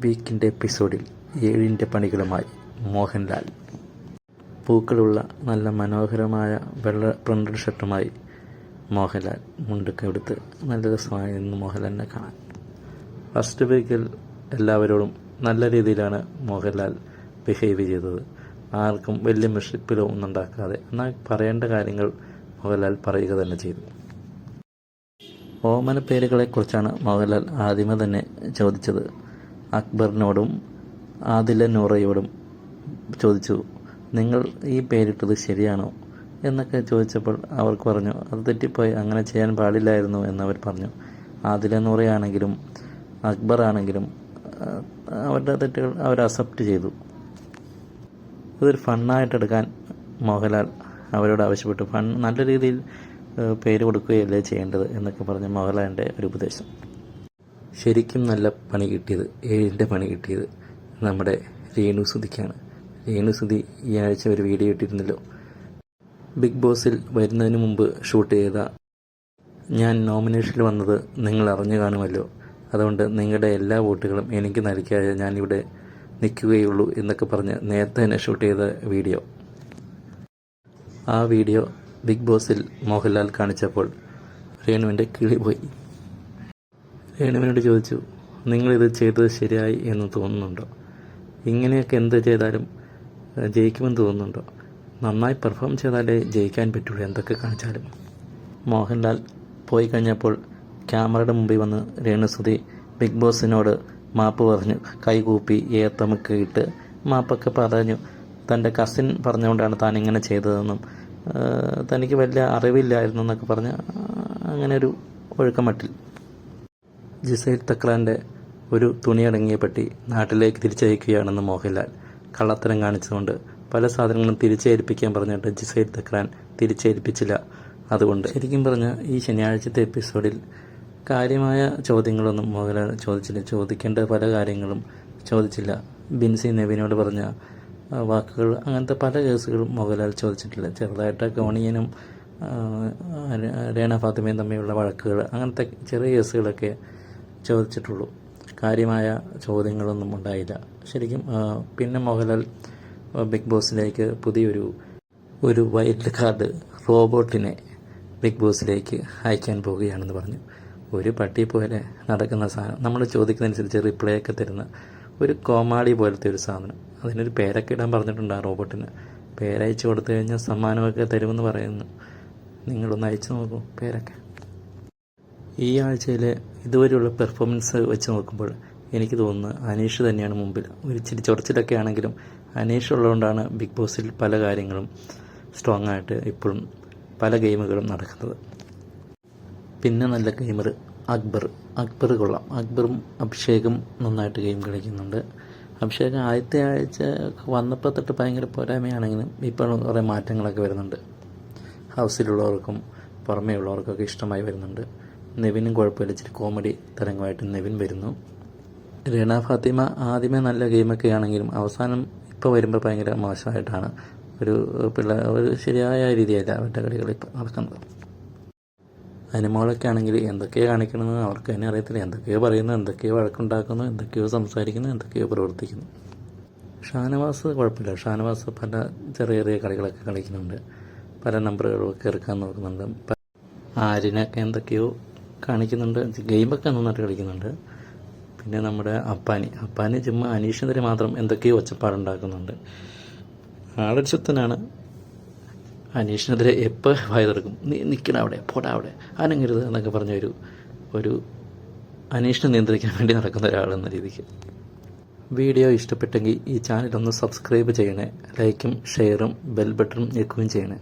വീക്കിന്റെ എപ്പിസോഡിൽ ഏഴിന്റെ പണികളുമായി മോഹൻലാൽ. പൂക്കളുള്ള നല്ല മനോഹരമായ വെള്ള പ്രിന്റഡ് ഷർട്ടുമായി മോഹൻലാൽ മുണ്ടൊക്കെ എടുത്ത് നല്ല നിന്ന് മോഹൻലാലിനെ കാണാൻ. ഫസ്റ്റ് വീക്കിൽ എല്ലാവരോടും നല്ല രീതിയിലാണ് മോഹൻലാൽ ബിഹേവ് ചെയ്തത്. ആർക്കും വലിയ മിഷിപ്പിലോ ഒന്നും ഉണ്ടാക്കാതെ എന്നാൽ പറയേണ്ട കാര്യങ്ങൾ മോഹൻലാൽ പറയുക തന്നെ ചെയ്തു. ഓമന പേരുകളെക്കുറിച്ചാണ് മോഹൻലാൽ ആദ്യമേ തന്നെ ചോദിച്ചത്. അക്ബറിനോടും ആദില നൂറയോടും ചോദിച്ചു നിങ്ങൾ ഈ പേരിട്ടത് ശരിയാണോ? എന്നൊക്കെ ചോദിച്ചപ്പോൾ അവർക്ക് പറഞ്ഞു അത് തെറ്റിപ്പോയി അങ്ങനെ ചെയ്യാൻ പാടില്ലായിരുന്നു എന്നവർ പറഞ്ഞു. ആദില നൂറയാണെങ്കിലും അക്ബർ ആണെങ്കിലും അവരുടെ തെറ്റുകൾ അവർ അക്സെപ്റ്റ് ചെയ്തു. ഇതൊരു ഫണ്ണായിട്ടെടുക്കാൻ മോഹൻലാൽ അവരോട് ആവശ്യപ്പെട്ടു. ഫൺ നല്ല രീതിയിൽ പേര് കൊടുക്കുകയല്ലേ ചെയ്യേണ്ടത് എന്നൊക്കെ പറഞ്ഞ് മോഹൻലാലിന്റെ ഒരു ഉപദേശം. ശരിക്കും നല്ല പണി കിട്ടിയത് ഏഴിന്റെ പണി കിട്ടിയത് നമ്മുടെ രേണു സുധിക്കാണ്. രേണു സുധി ഈ ആഴ്ച ഒരു വീഡിയോ ഇട്ടിരുന്നല്ലോ. ബിഗ് ബോസിൽ വരുന്നതിന് മുമ്പ് ഷൂട്ട് ചെയ്ത ഞാൻ നോമിനേഷനിൽ വന്നത് നിങ്ങൾ അറിഞ്ഞു കാണുമല്ലോ. അതുകൊണ്ട് നിങ്ങളുടെ എല്ലാ വോട്ടുകളും എനിക്ക് നൽകിയാൽ ഞാനിവിടെ നിൽക്കുകയുള്ളൂ എന്നൊക്കെ പറഞ്ഞ് നേരത്തെ തന്നെ ഷൂട്ട് ചെയ്ത വീഡിയോ. ആ വീഡിയോ ബിഗ് ബോസിൽ മോഹൻലാൽ കാണിച്ചപ്പോൾ രേണുവിന്റെ കിളി പോയി. രേണുവിനോട് ചോദിച്ചു നിങ്ങളിത് ചെയ്തത് ശരിയായി എന്ന് തോന്നുന്നുണ്ടോ? ഇങ്ങനെയൊക്കെ എന്ത് ചെയ്താലും ജയിക്കുമെന്ന് തോന്നുന്നുണ്ടോ? നന്നായി പെർഫോം ചെയ്താലേ ജയിക്കാൻ പറ്റുള്ളൂ എന്തൊക്കെ കാണിച്ചാലും. മോഹൻലാൽ പോയി കഴിഞ്ഞപ്പോൾ ക്യാമറയുടെ മുമ്പിൽ വന്ന് രേണുസുതി ബിഗ് ബോസിനോട് മാപ്പ് പറഞ്ഞു കൈകൂപ്പി ഏത്തമൊക്കെ ഇട്ട് മാപ്പൊക്കെ പറഞ്ഞു. തന്റെ കസിൻ പറഞ്ഞുകൊണ്ടാണ് താൻ ഇങ്ങനെ ചെയ്തതെന്നും തനിക്ക് വലിയ അറിവില്ലായിരുന്നു എന്നൊക്കെ പറഞ്ഞ് അങ്ങനെ ഒരു ഒഴുക്കമട്ടിൽ ജിസൈൽ തക്രാന്റെ ഒരു തുണിയടങ്ങിയ പെട്ടി നാട്ടിലേക്ക് തിരിച്ചയക്കുകയാണെന്ന് മോഹൻലാൽ കള്ളത്തരം കാണിച്ചുകൊണ്ട് പല സാധനങ്ങളും തിരിച്ചേൽപ്പിക്കാൻ പറഞ്ഞിട്ട് ജിസൈൽ തക്രാൻ തിരിച്ചേൽപ്പിച്ചില്ല. അതുകൊണ്ട് ശരിക്കും പറഞ്ഞ ഈ ശനിയാഴ്ചത്തെ എപ്പിസോഡിൽ കാര്യമായ ചോദ്യങ്ങളൊന്നും മോഹൻലാൽ ചോദിച്ചില്ല. ചോദിക്കേണ്ട പല കാര്യങ്ങളും ചോദിച്ചില്ല. ബിൻസി നെവിനോട് പറഞ്ഞ വാക്കുകൾ അങ്ങനത്തെ പല കേസുകളും മോഹൻലാൽ ചോദിച്ചിട്ടില്ല. ചെറുതായിട്ട് ഗോണിയനും രേണ ഫാത്തിമയും തമ്മിലുള്ള വഴക്കുകൾ അങ്ങനത്തെ ചെറിയ കേസുകളൊക്കെ ചോദിച്ചിട്ടുള്ളൂ. കാര്യമായ ചോദ്യങ്ങളൊന്നും ഉണ്ടായില്ല. ശരിക്കും പിന്നെ മോഹൻലാൽ ബിഗ് ബോസിലേക്ക് പുതിയൊരു ഒരു വൈൽഡ് കാർഡ് റോബോട്ടിനെ ബിഗ് ബോസിലേക്ക് അയക്കാൻ പോവുകയാണെന്ന് പറഞ്ഞു. ഒരു പട്ടി പോലെ നടക്കുന്ന സാധനം. നമ്മൾ ചോദിക്കുന്നതനുസരിച്ച് റിപ്ലൈ ഒക്കെ തരുന്ന ഒരു കോമാളി പോലത്തെ ഒരു സാധനം. അതിനൊരു പേരൊക്കെ ഇടാൻ പറഞ്ഞിട്ടുണ്ട് ആ റോബോട്ടിന്. പേരയച്ചു കൊടുത്തു കഴിഞ്ഞാൽ സമ്മാനമൊക്കെ തരുമെന്ന് പറയുന്നു. നിങ്ങളൊന്ന് അയച്ചു നോക്കൂ പേരൊക്കെ. ഈ ആഴ്ചയിലെ ഇതുവരെയുള്ള പെർഫോമൻസ് വെച്ച് നോക്കുമ്പോൾ എനിക്ക് തോന്നുന്നു അനീഷ് തന്നെയാണ് മുമ്പിൽ. ഒരു ഇച്ചിരി ചൊറച്ചിലൊക്കെ ആണെങ്കിലും അനീഷ് ഉള്ളതുകൊണ്ടാണ് ബിഗ് ബോസിൽ പല കാര്യങ്ങളും സ്ട്രോങ് ആയിട്ട് ഇപ്പോഴും പല ഗെയിമുകളും നടക്കുന്നത്. പിന്നെ നല്ല ഗെയിമർ അക്ബർ. അക്ബർ കൊള്ളാം. അക്ബറും അഭിഷേകും നന്നായിട്ട് ഗെയിം കളിക്കുന്നുണ്ട്. അഭിഷേക് ആദ്യത്തെ ആഴ്ച വന്നപ്പോൾ തൊട്ട് ഭയങ്കര പോരായ്മയാണെങ്കിലും ഇപ്പോൾ കുറേ മാറ്റങ്ങളൊക്കെ വരുന്നുണ്ട്. ഹൗസിലുള്ളവർക്കും പുറമേ ഉള്ളവർക്കൊക്കെ ഇഷ്ടമായി വരുന്നുണ്ട്. നെവിനും കുഴപ്പമില്ല. ഇച്ചിരി കോമഡി തരംഗമായിട്ട് നെവിൻ വരുന്നു. രണ ഫാത്തിമ ആദ്യമേ നല്ല ഗെയിമൊക്കെ ആണെങ്കിലും അവസാനം ഇപ്പോൾ വരുമ്പോൾ ഭയങ്കര മോശമായിട്ടാണ് ഒരു പിള്ള ഒരു ശരിയായ രീതിയല്ല അവരുടെ കളികൾ ഇപ്പോൾ നടക്കുന്നത്. അനുമോളൊക്കെ ആണെങ്കിൽ എന്തൊക്കെയോ കാണിക്കണമെന്ന് അവർക്ക് തന്നെ അറിയത്തില്ല. എന്തൊക്കെയോ പറയുന്നു എന്തൊക്കെയോ വഴക്കുണ്ടാക്കുന്നു എന്തൊക്കെയോ സംസാരിക്കുന്നു എന്തൊക്കെയോ പ്രവർത്തിക്കുന്നു. ഷാനവാസ് കുഴപ്പമില്ല. ഷാനവാസ് പല ചെറിയ ചെറിയ കളികളൊക്കെ കളിക്കുന്നുണ്ട്. പല നമ്പറുകളൊക്കെ ഇറക്കാൻ നോക്കുന്നുണ്ട്. ആരിനൊക്കെ എന്തൊക്കെയോ കാണിക്കുന്നുണ്ട്. ഗെയിമൊക്കെ നന്നായിട്ട് കളിക്കുന്നുണ്ട്. പിന്നെ നമ്മുടെ അപ്പാനി. അപ്പാനി ചുമ്മാ അനീഷിനെതിരെ മാത്രം എന്തൊക്കെയോ ഒച്ചപ്പാടുണ്ടാക്കുന്നുണ്ട്. ആളൊരു ശുദ്ധനാണ് അനീഷിനെതിരെ എപ്പോൾ വായ തുറക്കും നീ നിൽക്കണ അവിടെ പോടാ അവിടെ. അനങ്ങരുത് എന്നൊക്കെ പറഞ്ഞ ഒരു ഒരു അനീഷിനെ നിയന്ത്രിക്കാൻ വേണ്ടി നടക്കുന്ന ഒരാളെന്ന രീതിക്ക്. വീഡിയോ ഇഷ്ടപ്പെട്ടെങ്കിൽ ഈ ചാനൽ ഒന്ന് സബ്സ്ക്രൈബ് ചെയ്യണേ. ലൈക്കും ഷെയറും ബെൽ ബട്ടണും ഞെക്കുകയും ചെയ്യണേ.